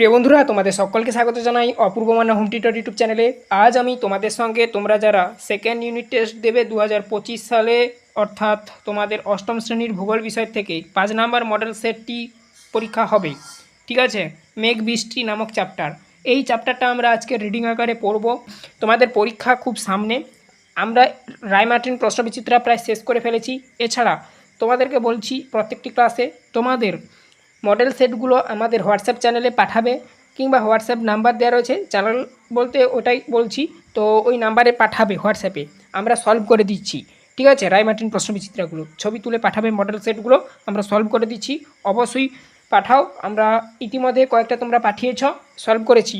প্রিয় বন্ধুরা, তোমাদের সকলকে স্বাগত জানাই Apurba Manna home tutor YouTube চ্যানেলে। আজ আমি তোমাদের সঙ্গে তোমরা যারা সেকেন্ড ইউনিট টেস্ট দেবে দু হাজার পঁচিশ সালে, অর্থাৎ তোমাদের অষ্টম শ্রেণির ভূগোল বিষয় থেকে পাঁচ নাম্বার মডেল সেটটি পরীক্ষা হবে। ঠিক আছে? মেঘ বৃষ্টি নামক চ্যাপ্টার এই চ্যাপ্টারটা আমরা আজকে রিডিং আকারে পড়ব। তোমাদের পরীক্ষা খুব সামনে। আমরা রায়মার্টিন প্রশ্নবিচিত্রা প্রায় শেষ করে ফেলেছি। এছাড়া তোমাদেরকে বলছি প্রত্যেকটি ক্লাসে তোমাদের মডেল সেটগুলো আমাদের হোয়াটসঅ্যাপ চ্যানেলে পাঠাবে কিংবা হোয়াটসঅ্যাপ নাম্বার দেওয়া রয়েছে চ্যানেল বলতে ওটাই বলছি, তো ওই নাম্বারে পাঠাবে হোয়াটসঅ্যাপে। আমরা সলভ করে দিচ্ছি। ঠিক আছে? রায়মার্টিন প্রশ্নবিচিত্রাগুলো ছবি তুলে পাঠাবে মডেল সেটগুলো, আমরা সলভ করে দিচ্ছি। অবশ্যই পাঠাও। আমরা ইতিমধ্যে কয়েকটা তোমরা পাঠিয়েছ সলভ করেছি।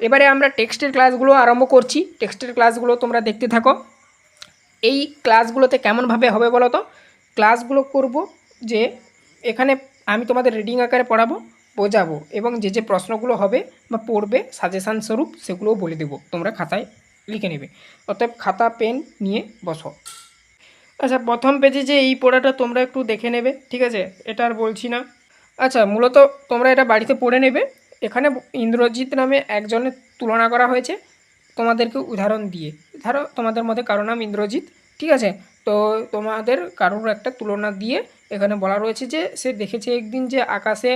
এবারে আমরা টেক্সটের ক্লাসগুলো আরম্ভ করছি। টেক্সটের ক্লাসগুলো তোমরা দেখতে থাকো। এই ক্লাসগুলোতে কেমনভাবে হবে বলো তো? ক্লাসগুলো করব যে এখানে আমি তোমাদের রিডিং আকারে পড়াবো, বোঝাবো এবং যে যে প্রশ্নগুলো হবে বা পড়বে সাজেশান স্বরূপ সেগুলোও বলে দেবো। তোমরা খাতায় লিখে নেবে। অতএব খাতা, পেন নিয়ে বসো। আচ্ছা প্রথম পেজে যে এই পড়াটা তোমরা একটু দেখে নেবে, ঠিক আছে? এটা আর বলছি না। আচ্ছা মূলত তোমরা এটা বাড়িতে পড়ে নেবে। এখানে ইন্দ্রজিৎ নামে একজনের তুলনা করা হয়েছে। তোমাদেরকে উদাহরণ দিয়ে। ধরো তোমাদের মধ্যে কারও নাম ইন্দ্রজিৎ, ঠিক আছে? তো তোমাদের কারোর একটা তুলনা দিয়ে এখানে বলা রয়েছে যে সে দেখেছে একদিন যে আকাশে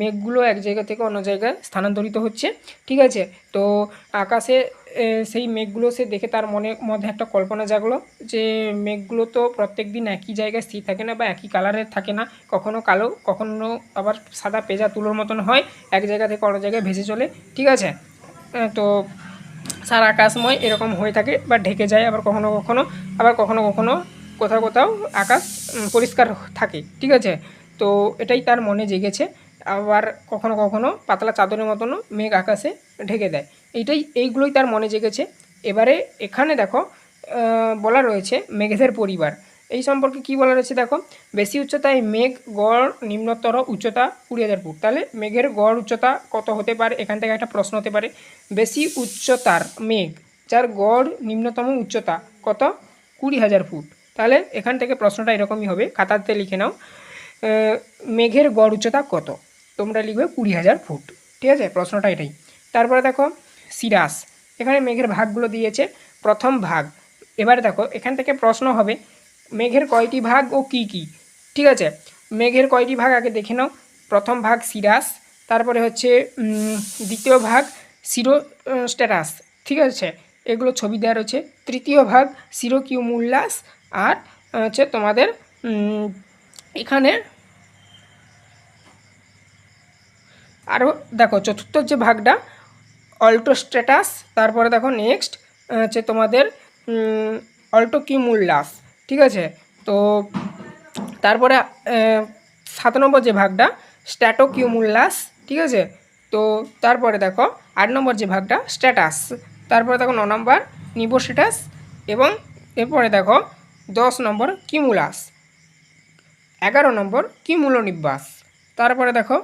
মেঘগুলো এক জায়গা থেকে অন্য জায়গায় স্থানান্তরিত হচ্ছে। ঠিক আছে? তো আকাশে সেই মেঘগুলো সে দেখে তার মনে, মধ্যে একটা কল্পনা জাগলো যে মেঘগুলো তো প্রত্যেক দিন একই জায়গায় স্থির থাকে না বা একই কালারের থাকে না। কখনো কালো, কখনো আবার সাদা, পেজা, তুলোর মতন হয়। এক জায়গা থেকে অন্য জায়গায় ভেসে চলে। ঠিক আছে? তো সারা আকাশময় এরকম হয়ে থাকে বা ঢেকে যায়, আবার কখনো কখনো, আবার কখনো কখনো কোথাও কোথাও আকাশ পরিষ্কার থাকে, ঠিক আছে? তো এটাই তার মনে জেগেছে। আবার কখনো কখনো পাতলা চাদরের মতনও মেঘ আকাশে ঢেকে দেয়। এইটাই, এইগুলোই তার মনে জেগেছে। এবারে এখানে দেখো বলা রয়েছে মেঘেদের পরিবার। এই সম্পর্কে কি বলা রয়েছে দেখো? বেশি উচ্চতায় মেঘ, গড়, নিম্নতর উচ্চতা কুড়ি হাজার ফুট। তাহলে মেঘের গড় উচ্চতা কত হতে পারে? এখান থেকে একটা প্রশ্ন হতে পারে। বেশি উচ্চতার মেঘ, যার গড় নিম্নতম উচ্চতা কত? কুড়ি হাজার ফুট। তাহলে এখান থেকে প্রশ্নটা এরকমই হবে। খাতাতে লিখে নাও। মেঘের গড় উচ্চতা কত? তোমরা লিখবে কুড়ি হাজার ফুট। ঠিক আছে? প্রশ্নটা এটাই। তারপরে দেখো, সিরাস। এখানে মেঘের ভাগগুলো দিয়েছে। প্রথম ভাগ। এবারে দেখো, এখান থেকে প্রশ্ন হবে মেঘের কয়টি ভাগ ও কি কি? ঠিক আছে? মেঘের কয়টি ভাগ আগে দেখে নাও। প্রথম ভাগ সিরাস, তারপরে হচ্ছে দ্বিতীয় ভাগ সিরো স্ট্যাটাস ঠিক আছে? এগুলো ছবি দেওয়া রয়েছে। তৃতীয় ভাগ সিরো কিউমুল্লাস আর হচ্ছে তোমাদের এখানে আরও দেখো, চতুর্থ যে ভাগটা অল্টো স্ট্যাটাস তারপরে দেখো নেক্সট হচ্ছে তোমাদের অল্টো কিমুল্লাস ঠিক আছে? তো তারপরে সাত নম্বর যে ভাগটা স্ট্যাটো কিউমুল্লাস ঠিক আছে? তো তারপরে দেখো, আট নম্বর যে ভাগটা, স্ট্যাটাস। তারপরে দেখো ন নম্বর নিবো স্ট্যাটাস এবং এরপরে দেখো, দশ নম্বর, কিমুলাস। এগারো নম্বর, কিমুলোনিব্বাস। তারপরে দেখো,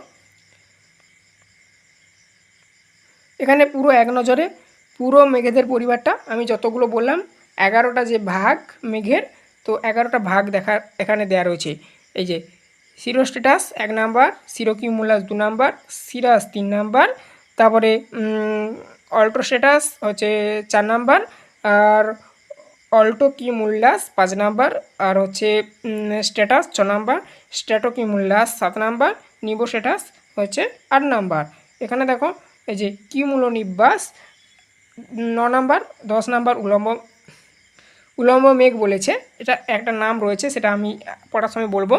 এখানে পুরো এক নজরে, পুরো মেঘেদের পরিবারটা আমি যতগুলো বললাম, এগারোটা যে ভাগ মেঘের তো এগারোটা ভাগ দেখা, এখানে দেওয়া রয়েছে। এই যে সিরোস্টেটাস এক নাম্বার সিরোকিউমুলাস দু নাম্বার সিরাস তিন নাম্বার, তারপরে অল্টোস্টেটাস হচ্ছে চার নাম্বার, আর অল্টো কিমুল্লাস পাঁচ নাম্বার, আর হচ্ছে স্ট্যাটাস ছ নাম্বার স্ট্যাটো কিমুল্লাস সাত নাম্বার নিবো স্ট্যাটাস হচ্ছে আট নাম্বার। এখানে দেখো, এই যে কিমুলো নিব্বাস ন নাম্বার, দশ নাম্বার, উলম্ব উলম্ব মেঘ বলেছে। এটা একটা নাম রয়েছে, সেটা আমি পড়ার সময় বলব।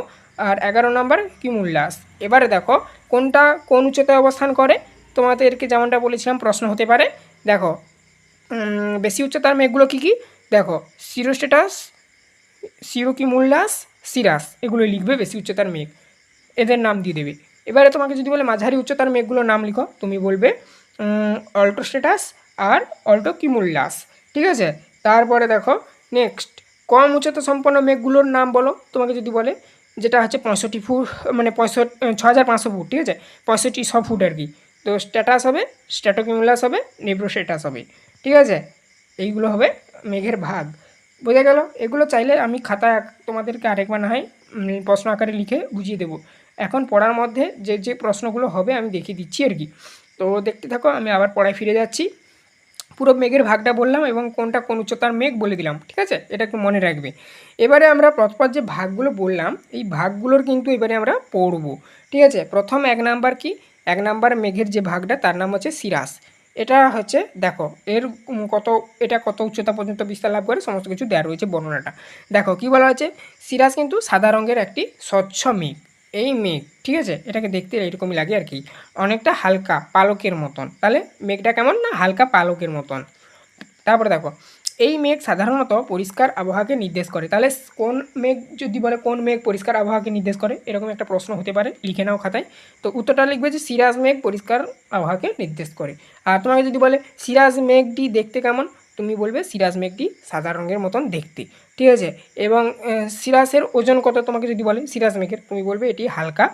আর এগারো নাম্বার, কিমুল্লাস। এবারে দেখো, কোনটা কোন উচ্চতায় অবস্থান করে? তোমাদেরকে যেমনটা বলেছিলাম, প্রশ্ন হতে পারে। দেখো বেশি উচ্চতার মেঘগুলো কী কী? দেখো, সিরোস্টেটাস, সিরোকিমুল্লাস, সিরাস, এগুলো লিখবে বেশি উচ্চতার মেঘ। এদের নাম দিয়ে দেবে। এবারে তোমাকে যদি বলে মাঝারি উচ্চতার মেঘগুলোর নাম লিখো, তুমি বলবে অল্টোস্টেটাস আর অল্টো কিমুল্লাস ঠিক আছে? তারপরে দেখো নেক্সট কম উচ্চতা সম্পন্ন মেঘগুলোর নাম বলো, তোমাকে যদি বলে, যেটা হচ্ছে পঁয়ষট্টি ফুট মানে পঁয়ষট্টি ছ হাজার পাঁচশো ফুট, ঠিক আছে? পঁয়ষট্টি ছ ফুট আর কি। তো স্ট্যাটাস হবে স্ট্যাটোকিমুলাস হবে নেব্রো স্ট্যাটাস হবে, ঠিক আছে? এইগুলো হবে মেঘের ভাগ। বোঝা গেল? এগুলো চাইলে আমি আঁক- তোমাদেরকে আরেকবার না হয় প্রশ্ন আকারে লিখে বুঝিয়ে দেবো। এখন পড়ার মধ্যে যে যে প্রশ্নগুলো হবে, আমি দেখিয়ে দিচ্ছি আর কি। তো দেখতে থাকো, আমি আবার পড়ায় ফিরে যাচ্ছি। পুরো মেঘের ভাগটা বললাম এবং কোনটা কোন উচ্চতার মেঘ বলে দিলাম, ঠিক আছে? এটা একটু মনে রাখবে। এবারে আমরা পরপর যে ভাগগুলো বললাম, এই ভাগগুলোর কিন্তু এবারে আমরা পড়ব, ঠিক আছে? প্রথম এক নাম্বার কি? এক নাম্বার মেঘের যে ভাগটা, তার নাম হচ্ছে সিরাস। এটা হচ্ছে, দেখো, এর কত, এটা কত উচ্চতা পর্যন্ত বিস্তার লাভ করে, সমস্ত কিছু দেওয়া রয়েছে বর্ণনাটা। দেখো, কি বলা হয়েছে? সিরাস কিন্তু সাদা রঙের একটি স্বচ্ছ মেঘ। এই মেঘ, ঠিক আছে? এটাকে দেখতে এরকমই লাগে আর কি। অনেকটা হালকা পালকের মতন। তাহলে মেঘটা কেমন না হালকা পালকের মতন? তারপরে দেখো, এই মেঘ সাধারণত পরিষ্কার আবহাওয়াকে নির্দেশ করে। তাহলে কোন মেঘ, যদি বলে কোন মেঘ পরিষ্কার আবহাওয়াকে নির্দেশ করে? এরকম একটা প্রশ্ন হতে পারে, লিখে নাও খাতায়। তো উত্তরটা লিখবে যে সিরাজ মেঘ পরিষ্কার আবহাওয়াকে নির্দেশ করে। আর তোমাকে যদি বলে সিরাজ মেঘটি দেখতে কেমন? তুমি বলবে সিরাজ মেঘটি সাদা রঙের মতন দেখতে। ঠিক আছে? এবং সিরাজের ওজন কত তোমাকে যদি বলে? সিরাজ মেঘের, তুমি বলবে এটি হালকা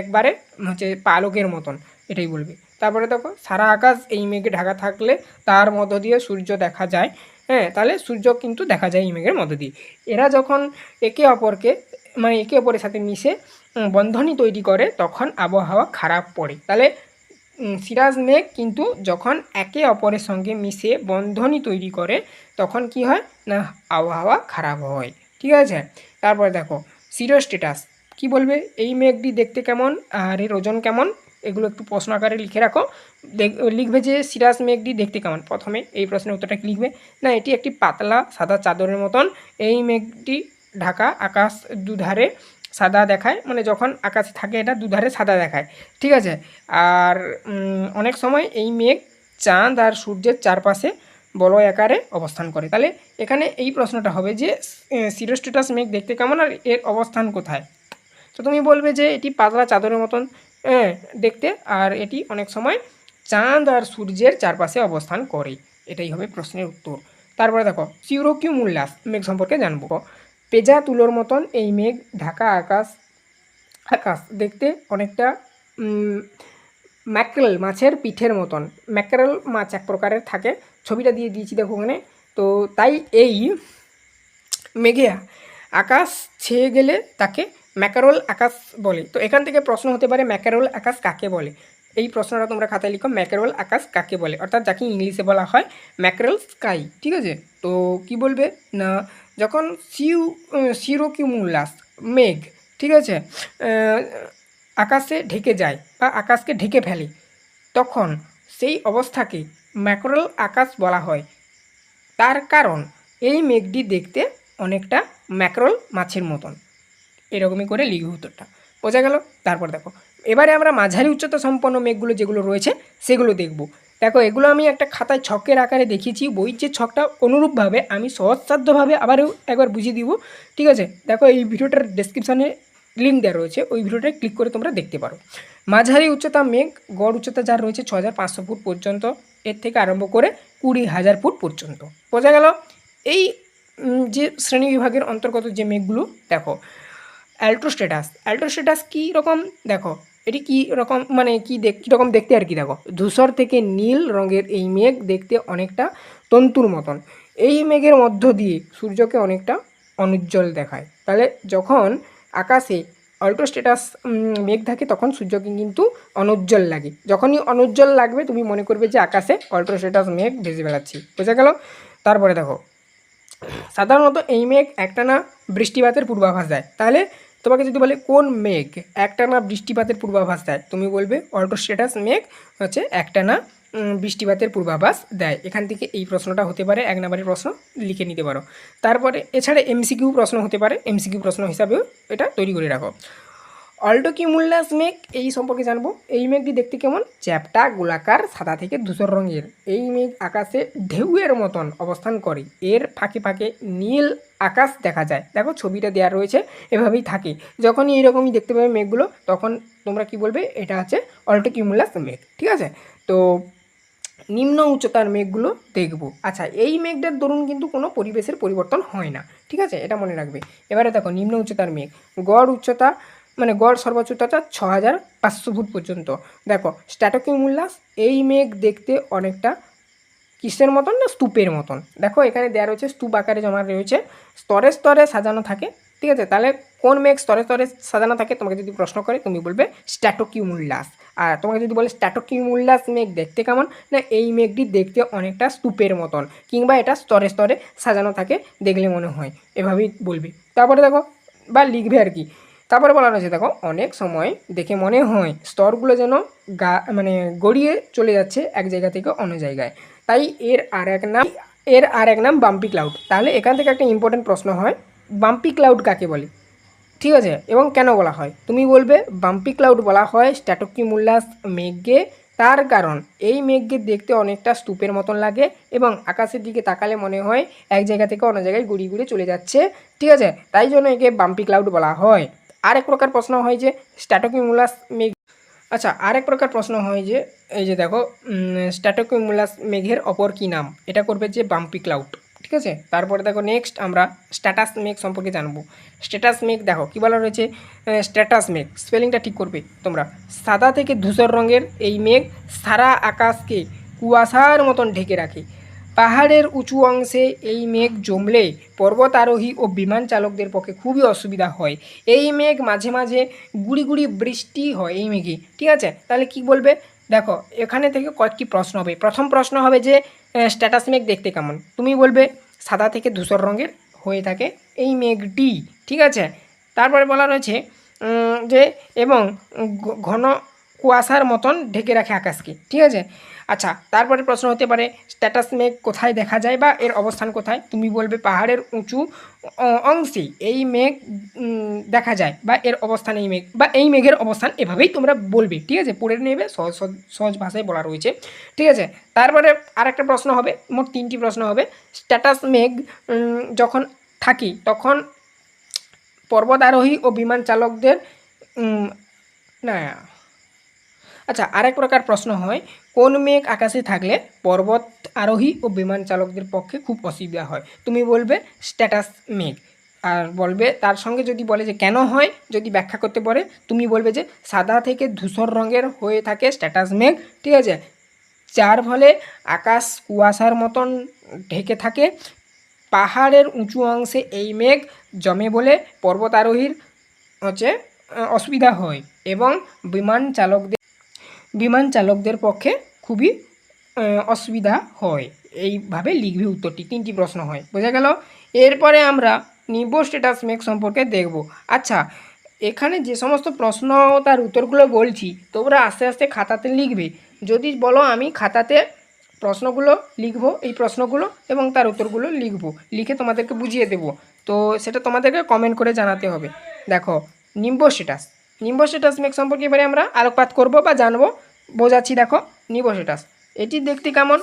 একবারে হচ্ছে পালকের মতন, এটাই বলবে। তারপরে দেখো, সারা আকাশ এই মেঘে ঢাকা থাকলে তার মধ্য দিয়ে সূর্য দেখা যায় হ্যাঁ? তাহলে সূর্য কিন্তু দেখা যায় এই মেঘের মধ্য দিয়ে। এরা যখন একে অপরকে মানে একে অপরের সাথে মিশে বন্ধনী তৈরি করে, তখন আবহাওয়া খারাপ পড়ে। তাহলে সিরাজ মেঘ কিন্তু যখন একে অপরের সঙ্গে মিশে বন্ধনী তৈরি করে, তখন কি হয়? না, আবহাওয়া খারাপ হয়। ঠিক আছে? তারপরে দেখো, সিরো স্ট্যাটাস কি বলবে? এই মেঘটি দেখতে কেমন? আর এর ওজন কেমন? এগুলো একটু প্রশ্ন আকারে লিখে রাখো। লিখবে যে সিরাজ মেঘটি দেখতে কেমন? প্রথমে এই প্রশ্নের উত্তরটা লিখবে? না, এটি একটি পাতলা সাদা চাদরের মতন। এই মেঘটি ঢাকা আকাশ দুধারে সাদা দেখায় মানে যখন আকাশে থাকে এটা দুধারে সাদা দেখায়, ঠিক আছে? আর অনেক সময় এই মেঘ চাঁদ আর সূর্যের চারপাশে বলয় আকারে অবস্থান করে। তাহলে এখানে এই প্রশ্নটা হবে যে সিরোস্টেটাস মেঘ দেখতে কেমন আর এর অবস্থান কোথায়? তো তুমি বলবে যে এটি পাতলা চাদরের মতন দেখতে, আর এটি অনেক সময় চাঁদ আর সূর্যের চারপাশে অবস্থান করে। এটাই হবে প্রশ্নের উত্তর। তারপরে দেখো, সিউরোকিউমুল্লাস, মেঘ সম্পর্কে জানব। পেজা তুলোর মতন এই মেঘ, ঢাকা আকাশ আকাশ দেখতে অনেকটা ম্যাকরেল মাছের পিঠের মতন। ম্যাকরেল মাছ এক প্রকারের থাকে। ছবিটা দিয়ে দিয়েছি দেখো ওখানে। তো তাই এই মেঘে আকাশ ছেয়ে গেলে তাকে ম্যাকারোল আকাশ বলে। তো এখান থেকে প্রশ্ন হতে পারে, ম্যাকারোল আকাশ কাকে বলে? এই প্রশ্নটা তোমরা খাতায় লিখো, ম্যাকারোল আকাশ কাকে বলে? অর্থাৎ যাকে ইংলিশে বলা হয় ম্যাকারোল স্কাই, ঠিক আছে? তো কি বলবে? না যখন সিউ সিরোকিউমুলাস মেঘ, ঠিক আছে আকাশে ঢেকে যায় বা আকাশকে ঢেকে ফেলে, তখন সেই অবস্থাকে ম্যাকরল আকাশ বলা হয়। তার কারণ, এই মেঘটি দেখতে অনেকটা ম্যাকরল মাছের মতন। এরকমই করে লিখি উত্তরটা। বোঝা গেল? তারপর দেখো। এবারে আমরা মাঝারি উচ্চতা সম্পন্ন মেঘগুলো যেগুলো রয়েছে, সেগুলো দেখব। দেখো, এগুলো আমি একটা খাতায় ছকের আকারে দেখিয়েছি। বইয়ের যে ছকটা অনুরূপভাবে আমি সহজসাধ্যভাবে আবারও একবার বুঝিয়ে দিব। ঠিক আছে? দেখো, এই ভিডিওটার ডেসক্রিপশানে লিঙ্ক দেওয়া রয়েছে। ওই ভিডিওটা ক্লিক করে তোমরা দেখতে পারো। মাঝারি উচ্চতা মেঘ, গড় উচ্চতা যার রয়েছে ছ ফুট পর্যন্ত। এর থেকে আরম্ভ করে কুড়ি হাজার ফুট পর্যন্ত। বোঝা গেল? এই যে শ্রেণি বিভাগের অন্তর্গত যে মেঘগুলো, দেখো অ্যাল্ট্রোস্টেটাস অ্যাল্ট্রোস্টেটাস কী রকম? দেখো এটি কী রকম মানে কী দেখ কীরকম দেখতে আর কি, দেখো। ধূসর থেকে নীল রঙের এই মেঘ দেখতে অনেকটা তন্তুর মতন। এই মেঘের মধ্য দিয়ে সূর্যকে অনেকটা অনুজ্জ্বল দেখায়। তাহলে যখন আকাশে অল্টোস্টেটাস মেঘ থাকে, তখন সূর্যকে কিন্তু অনুজ্জ্বল লাগে। যখনই অনুজ্জ্বল লাগবে, তুমি মনে করবে যে আকাশে অল্টোস্টেটাস মেঘ ভেসে বেড়াচ্ছি। বোঝা গেল? তারপরে দেখো, সাধারণত এই মেঘ একটানা বৃষ্টিপাতের পূর্বাভাস দেয়। তাহলে তোমাকে যদি বলে কোন মেঘ একটানা বৃষ্টিপাতের পূর্বাভাস দেয়, তুমি বলবে অল্টোস্টেটাস মেঘ হচ্ছে একটানা বৃষ্টিপাতের পূর্বাভাস দেয়। এখান থেকে এই প্রশ্নটা হতে পারে, এক নম্বরের প্রশ্ন লিখে নিতে পারো। তারপরে এছাড়া এমসিকিউ প্রশ্ন হতে পারে এমসিকিউ প্রশ্ন হিসাবেও এটা তৈরি করে রাখো। অল্টোকিউমুল্লাস মেঘ এই সম্পর্কে জানব। এই মেঘটি দেখতে কেমন? চ্যাপটা গোলাকার, সাদা থেকে ধূসর রঙের। এই মেঘ আকাশে ঢেউয়ের মতন অবস্থান করে। এর ফাঁকে ফাঁকে নীল আকাশ দেখা যায়। দেখো, ছবিটা দেওয়া রয়েছে, এভাবেই থাকে। যখনই এইরকমই দেখতে পাবে মেঘগুলো তখন তোমরা কি বলবে? এটা হচ্ছে অল্টোকিউমুলাস মেঘ ঠিক আছে? তো নিম্ন উচ্চতার মেঘগুলো দেখব। আচ্ছা এই মেঘটার দরুন কিন্তু কোনো পরিবেশের পরিবর্তন হয় না, ঠিক আছে? এটা মনে রাখবে। এবারে দেখো, নিম্ন উচ্চতার মেঘ গড় উচ্চতা মানে গড় সর্বোচ্চ উচ্চতা ছ হাজার পাঁচশো ফুট পর্যন্ত। দেখো স্ট্যাটোকিউমুল্লাস এই মেঘ দেখতে অনেকটা কিসের মতন না স্তূপের মতন। দেখো, এখানে দেওয়া রয়েছে স্তূপ আকারে জমা রয়েছে। স্তরে স্তরে সাজানো থাকে, ঠিক আছে? তাহলে কোন মেঘ স্তরে স্তরে সাজানো থাকে? তোমাকে যদি প্রশ্ন করে, তুমি বলবে স্ট্যাটোকিউমুল্লাস আর তোমাকে যদি বলে স্ট্যাটোকিউমুলাস মেঘ দেখতে কেমন? না, এই মেঘটি দেখতে অনেকটা স্তূপের মতন, কিংবা এটা স্তরে স্তরে সাজানো থাকে দেখলে মনে হয়। এভাবেই বলবে। তারপরে দেখো, বা লিখবে আর কি তারপরে বলা রয়েছে দেখো, অনেক সময় দেখে মনে হয় স্তরগুলো যেন গা মানে গড়িয়ে চলে যাচ্ছে এক জায়গা থেকে অন্য জায়গায়। তাই এর আর এক নাম, এর আর এক নাম বাম্পি ক্লাউড তাহলে এখান থেকে একটা ইম্পর্টেন্ট প্রশ্ন হয় বাম্পি ক্লাউড কাকে বলে? ঠিক আছে? এবং কেন বলা হয়? তুমি বলবে বাম্পি ক্লাউড বলা হয় স্ট্যাটোকিমুল্লাস মেঘকে, তার কারণ এই মেঘকে দেখতে অনেকটা স্তূপের মতন লাগে এবং আকাশের দিকে তাকালে মনে হয় এক জায়গা থেকে অন্য জায়গায় গুড়ি গুড়ি চলে যাচ্ছে। ঠিক আছে? তাই জন্য একে বাম্পি ক্লাউড বলা হয়। আরেক প্রকার প্রশ্ন হয় যে স্ট্যাটোকিমুলাস মেঘ আচ্ছা আরেক প্রকার প্রশ্ন হয় যে, এই যে দেখো স্ট্যাটোকিমুলাস মেঘের অপর কী নাম? এটা করবে যে বাম্পি ক্লাউড ঠিক আছে? তারপরে দেখো নেক্সট আমরা স্ট্যাটাস মেঘ সম্পর্কে জানব। স্ট্যাটাস মেঘ দেখো, কী বলা রয়েছে? স্ট্যাটাস মেঘ স্পেলিংটা ঠিক করবে তোমরা। সাদা থেকে ধূসর রঙের এই মেঘ সারা আকাশকে কুয়াশার মতন ঢেকে রাখে। পাহাড়ের উঁচু অংশে এই মেঘ জমলে পর্বত আরোহী ও বিমান চালকদের পক্ষে খুবই অসুবিধা হয়। এই মেঘ মাঝে মাঝে গুড়ি গুড়ি বৃষ্টি হয় এই মেঘে। ঠিক আছে? তাহলে কি বলবে? দেখো, এখানে থেকে কয়েকটি প্রশ্ন হবে। প্রথম প্রশ্ন হবে যে স্ট্যাটাস মেঘ দেখতে কেমন? তুমি বলবে, সাদা থেকে ধূসর রঙের হয়ে থাকে এই মেঘটি। ঠিক আছে? তারপরে বলা রয়েছে যে, এবং ঘন কুয়াশার মতন ঢেকে রাখে আকাশকে। ঠিক আছে? আচ্ছা তারপরে প্রশ্ন হতে পারে স্ট্যাটাস মেঘ কোথায় দেখা যায় বা এর অবস্থান কোথায়? তুমি বলবে পাহাড়ের উঁচু অংশে এই মেঘ দেখা যায় বা এর অবস্থান এই মেঘ, বা এই মেঘের অবস্থান এভাবেই তোমরা বলবে, ঠিক আছে? পড়ে নেবে, সহজ, সহজ- ভাষায় বলা রয়েছে, ঠিক আছে? তারপরে আরেকটা প্রশ্ন হবে, মোট তিনটি প্রশ্ন হবে স্ট্যাটাস মেঘ যখন থাকি তখন পর্বত আরোহী ও বিমান চালকদের না আচ্ছা আরেক প্রকার প্রশ্ন হয়, কোন মেঘ আকাশে থাকলে পর্বত আরোহী ও বিমান চালকদের পক্ষে খুব অসুবিধা হয়? তুমি বলবে স্ট্যাটাস মেঘ। আর বলবে তার সঙ্গে যদি বলে যে কেন হয়, যদি ব্যাখ্যা করতে পারে, তুমি বলবে যে সাদা থেকে ধূসর রঙের হয়ে থাকে স্ট্যাটাস মেঘ, ঠিক আছে? যার ফলে আকাশ কুয়াশার মতন ঢেকে থাকে। পাহাড়ের উঁচু অংশে এই মেঘ জমে বলে পর্বতারোহীর হচ্ছে অসুবিধা হয় এবং বিমান চালকদের বিমান চালকদের পক্ষে খুবই অসুবিধা হয়। এইভাবে লিখবে উত্তরটি। তিনটি প্রশ্ন হয়। বোঝা গেল? এরপরে আমরা নিবো স্ট্যাটাস মেক সম্পর্কে দেখব। আচ্ছা এখানে যে সমস্ত প্রশ্ন তার উত্তরগুলো বলছি, তোমরা আস্তে আস্তে খাতাতে লিখবে। যদি বলো আমি খাতাতে প্রশ্নগুলো লিখব, এই প্রশ্নগুলো এবং তার উত্তরগুলো লিখব, লিখে তোমাদেরকে বুঝিয়ে দেবো। তো সেটা তোমাদেরকে কমেন্ট করে জানাতে হবে। দেখো, নিম্বো স্ট্যাটাস নিম্বো স্ট্যাটাস মেক সম্পর্কে এবারে আমরা আলোকপাত করব বা জানব। বোঝাচ্ছি, দেখো নিম্বো স্ট্যাটাস এটি দেখতে কেমন?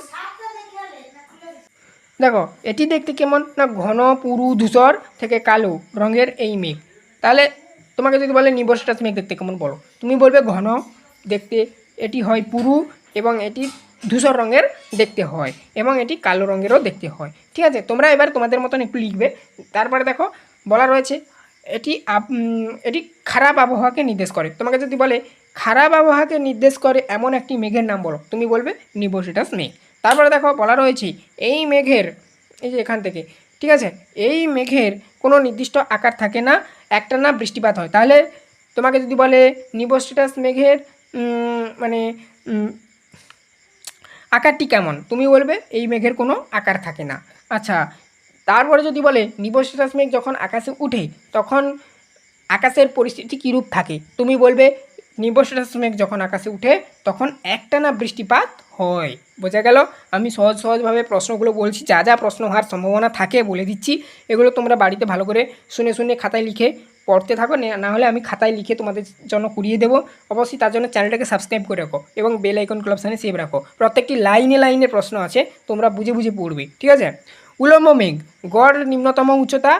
দেখো, এটি দেখতে কেমন? না, ঘন, পুরু, ধূসর থেকে কালো রঙের এই মেঘ। তাহলে তোমাকে যদি বলে নিম্বো স্ট্যাটাস মেঘ দেখতে কেমন বলো? তুমি বলবে ঘন, দেখতে এটি হয় পুরু এবং এটি ধূসর রঙের দেখতে হয় এবং এটি কালো রঙেরও দেখতে হয়। ঠিক আছে, তোমরা এবার তোমাদের মতন একটু লিখবে। তারপরে দেখো, বলা রয়েছে, এটি এটি খারাপ আবহাওয়াকে নির্দেশ করে। তোমাকে যদি বলে খারাপ আবহাওয়াকে নির্দেশ করে এমন একটি মেঘের নাম বলো। তুমি বলবে নিবোসিটাস মেঘ তারপরে দেখো, বলা রয়েছে, এই মেঘের এই যে এখান থেকে, ঠিক আছে? এই মেঘের কোনো নির্দিষ্ট আকার থাকে না, একটা না বৃষ্টিপাত হয়। তাহলে তোমাকে যদি বলে নিবোস্টিটাস মেঘের মানে আকারটি কেমন? তুমি বলবে, এই মেঘের কোনো আকার থাকে না। আচ্ছা তারপরে যদি বলে নিবোস্টাস মেঘ যখন আকাশে উঠে, তখন আকাশের পরিস্থিতি কীরূপ থাকে? তুমি বলবে নিবোস্টাস মেঘ যখন আকাশে উঠে, তখন একটানা বৃষ্টিপাত হয়। বোঝা গেল? আমি সহজ সহজভাবে প্রশ্নগুলো বলছি, যা যা প্রশ্ন হওয়ার সম্ভাবনা থাকে বলে দিচ্ছি। এগুলো তোমরা বাড়িতে ভালো করে শুনে শুনে খাতায় লিখে পড়তে থাকো, না হলে আমি খাতায় লিখে তোমাদের জন্য কুড়িয়ে দেবো। অবশ্যই তার জন্য চ্যানেলটাকে সাবস্ক্রাইব করে রাখো এবং বেল আইকন ক্লাব সাইনে সেভ রাখো। প্রত্যেকটি লাইনে লাইনে প্রশ্ন আছে, তোমরা বুঝে বুঝে পড়বে, ঠিক আছে? উলম্ব মেঘ, গড় নিম্নতম উচ্চতা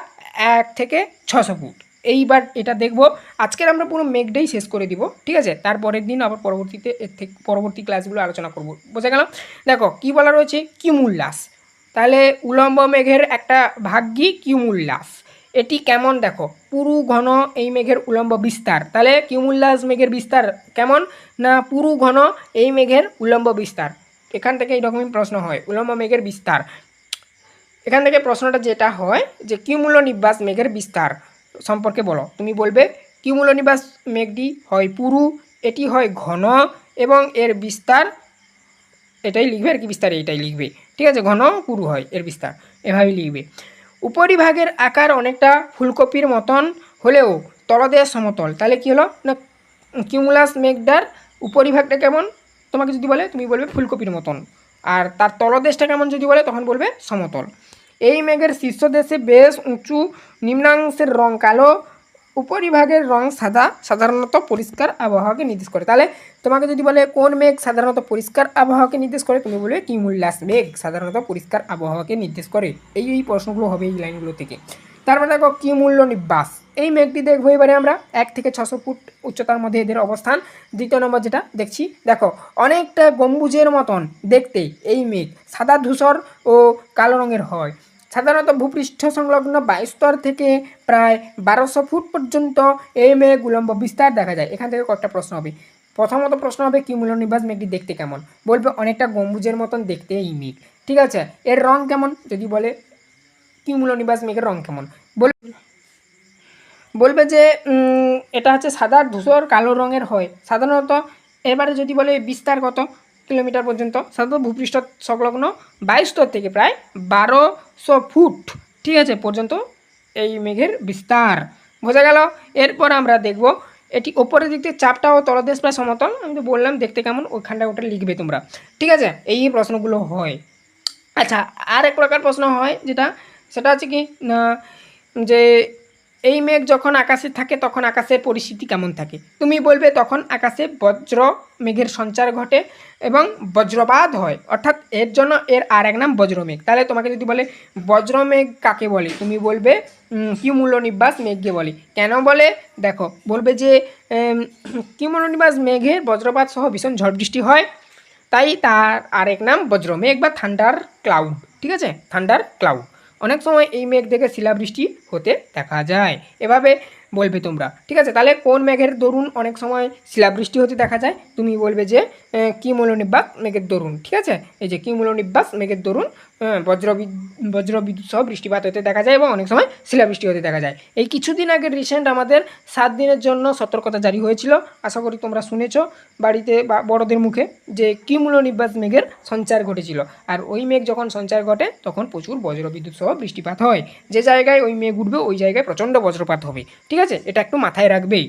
এক থেকে ছশো ফুট। এইবার এটা দেখব। আজকের আমরা পুরো মেঘটাই শেষ করে দিব, ঠিক আছে? তারপরের দিন আবার পরবর্তীতে এর থেকে, পরবর্তী ক্লাসগুলো আলোচনা করব। বোঝা গেল দেখো, কি বলা রয়েছে? কিমুল্লাস তাহলে উলম্ব মেঘের একটা ভাগ্যি কিউমুল্লাস এটি কেমন? দেখো, পুরু, ঘন এই মেঘের উলম্ব বিস্তার। তাহলে কিউমুল্লাস মেঘের বিস্তার কেমন? না পুরু, ঘন এই মেঘের উলম্ব বিস্তার? এখান থেকে এইরকমই প্রশ্ন হয়, উলম্ব মেঘের বিস্তার। এখান থেকে প্রশ্নটা যেটা হয় যে কিউমূল্য নিবাস মেঘের বিস্তার? সম্পর্কে বলো। তুমি বলবে কিউমূল্য নিবাস মেঘটি হয় পুরু, এটি হয় ঘন এবং এর বিস্তার এটাই লিখবে আর কি বিস্তারে এটাই লিখবে। ঠিক আছে, ঘন, পুরু হয়, এর বিস্তার। এভাবেই লিখবে। উপরিভাগের আকার অনেকটা ফুলকপির মতন হলেও তলদেশ সমতল। তাহলে কী হলো? না, কিউমুলাস মেঘডার উপরিভাগটা কেমন? তোমাকে যদি বলে, তুমি বলবে ফুলকপির মতন। আর তার তলদেশটা কেমন যদি বলে, তখন বলবে সমতল। এই মেঘের শীর্ষদেশে বেশ উঁচু নিম্নাংশের রং কালো, উপরিভাগের রং সাদা, সাধারণত পরিষ্কার আবহাওয়াকে নির্দেশ করে। তাহলে তোমাকে যদি বলে কোন মেঘ সাধারণত পরিষ্কার আবহাওয়াকে নির্দেশ করে, তুমি বলবে কিমুল্লাস মেঘ সাধারণত পরিষ্কার আবহাওয়াকে নির্দেশ করে। এই এই প্রশ্নগুলো হবে এই লাইনগুলো থেকে। তারপরে দেখো কি মূল্য নিবাস। এই মেঘটি দেখব এবারে আমরা এক থেকে ছশো ফুট উচ্চতার মধ্যে এদের অবস্থান। দ্বিতীয় নম্বর যেটা দেখছি, দেখো অনেকটা গম্বুজের মতন দেখতে এই মেঘ। সাদা ধূসর ও কালো রঙের হয়। সাধারণত ভূপৃষ্ঠ সংলগ্ন বায়ুস্তর থেকে প্রায় বারোশো ফুট পর্যন্ত এই মেঘ উলম্ব বিস্তার দেখা যায়। এখান থেকে কয়েকটা প্রশ্ন হবে। প্রথমত প্রশ্ন হবে, কি মূল্যনিবাস মেঘটি দেখতে কেমন? বলবে, অনেকটা গম্বুজের মতন দেখতে এই মেঘ। ঠিক আছে? এর রং কেমন? যদি বলে, কি মূল্যনিবাস মেঘের রং কেমন? বল, বলবে যে এটা হচ্ছে সাদা ধূসর কালো রঙের হয়। সাধারণত এবারে যদি বলে বিস্তার কত কিলোমিটার পর্যন্ত। সাধারণত ভূপৃষ্ঠ সংলগ্ন বাইশতর থেকে প্রায় বারোশো ফুট, ঠিক আছে, পর্যন্ত এই মেঘের বিস্তার। বোঝা গেল? এরপর আমরা দেখব এটি ওপরের দিক থেকে চাপটা ও তলদেশ প্রায় সমতল। আমি তো বললাম, দেখতে কেমন? ওইখানটা ওটা লিখবে তোমরা। ঠিক আছে, এই প্রশ্নগুলো হয়। আচ্ছা আর এক প্রকার প্রশ্ন হয়, যেটা, সেটা হচ্ছে কি, না, যে এই মেঘ যখন আকাশে থাকে তখন আকাশের পরিস্থিতি কেমন থাকে? তুমি বলবে তখন আকাশে বজ্র মেঘের সঞ্চার ঘটে এবং বজ্রপাত হয়। অর্থাৎ এর জন্য এর আর এক নাম বজ্রমেঘ তাহলে তোমাকে যদি বলে বজ্রমেঘ কাকে বলে? তুমি বলবে উম, কিমূল্য নিবাস মেঘকে বলে। কেন বলে? দেখো বলবে যে উম, কিমূল্য নিবাস মেঘের বজ্রপাত সহ ভীষণ ঝড় বৃষ্টি হয় তাই তার আরেক নাম বজ্রমেঘ বা থান্ডার ক্লাউড। ঠিক আছে? Thunder cloud. অনেক সময় এই মেঘ দেখে শিলাবৃষ্টি হতে দেখা যায়। এভাবে বলবে তোমরা। ঠিক আছে? তাহলে কোন মেঘের দরুন অনেক সময় শিলাবৃষ্টি হতে দেখা যায়? তুমি বলবে যে আহ, কি মূলনিব্বাস মেঘের দরুন। ঠিক আছে? এই যে কি মূলনিব্বাস মেঘের দরুন বজ্র বিদ- বজ্র বিদ্যুৎ সহ বৃষ্টিপাত হতে দেখা যায় এবং অনেক সময় শিলাবৃষ্টি হতে দেখা যায়। এই কিছুদিন আগে রিসেন্ট আমাদের সাত দিনের জন্য সতর্কতা জারি হয়েছিল। আশা করি তোমরা শুনেছো বাড়িতে বা বড়দের মুখে যে কিমূল নিবাস মেঘের সঞ্চার ঘটেছিল। আর ওই মেঘ যখন সঞ্চার ঘটে তখন প্রচুর বজ্রবিদ্যুৎ সহ বৃষ্টিপাত হয়। যে জায়গায় ওই মেঘ উঠবে ওই জায়গায় প্রচণ্ড বজ্রপাত হবে। ঠিক আছে? এটা একটু মাথায় রাখবেই।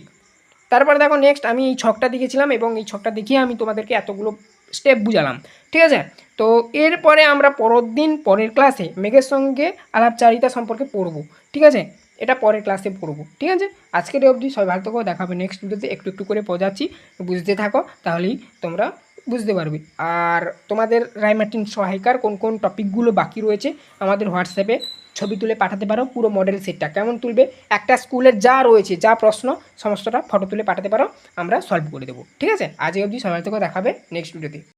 তারপরে দেখো নেক্সট আমি এই ছকটা দেখেছিলাম এবং এই ছকটা দেখিয়ে আমি তোমাদেরকে এতগুলো স্টেপ বুঝালাম। ঠিক আছে? তো এরপরে আমরা পরের দিন পরের ক্লাসে মেঘের সঙ্গে আলাপচারিতা সম্পর্কে পড়ব। ঠিক আছে? এটা পরের ক্লাসে পড়ব। ঠিক আছে? আজকের অবধি সবাই ভালো থাকো। দেখাবে নেক্সট ভিডিওতে একটু একটু করে বোঝাচ্ছি বুঝতে থাকো, তাহলেই তোমরা বুঝতে পারবে। আর তোমাদের রায়মার্টিন সহায়িকার কোন কোন টপিকগুলো বাকি রয়েছে আমাদের হোয়াটসঅ্যাপে ছবি তুলে পাঠাতে পারো, পুরো মডেল সেটটা কেমন তুলবে? একটা স্কুলের যা রয়েছে, যা প্রশ্ন, সমস্তটা ফটো তুলে পাঠাতে পারো, আমরা সলভ করে দেবো। ঠিক আছে? আজ অবধি সময় থেকে দেখাবে নেক্সট ভিডিওতে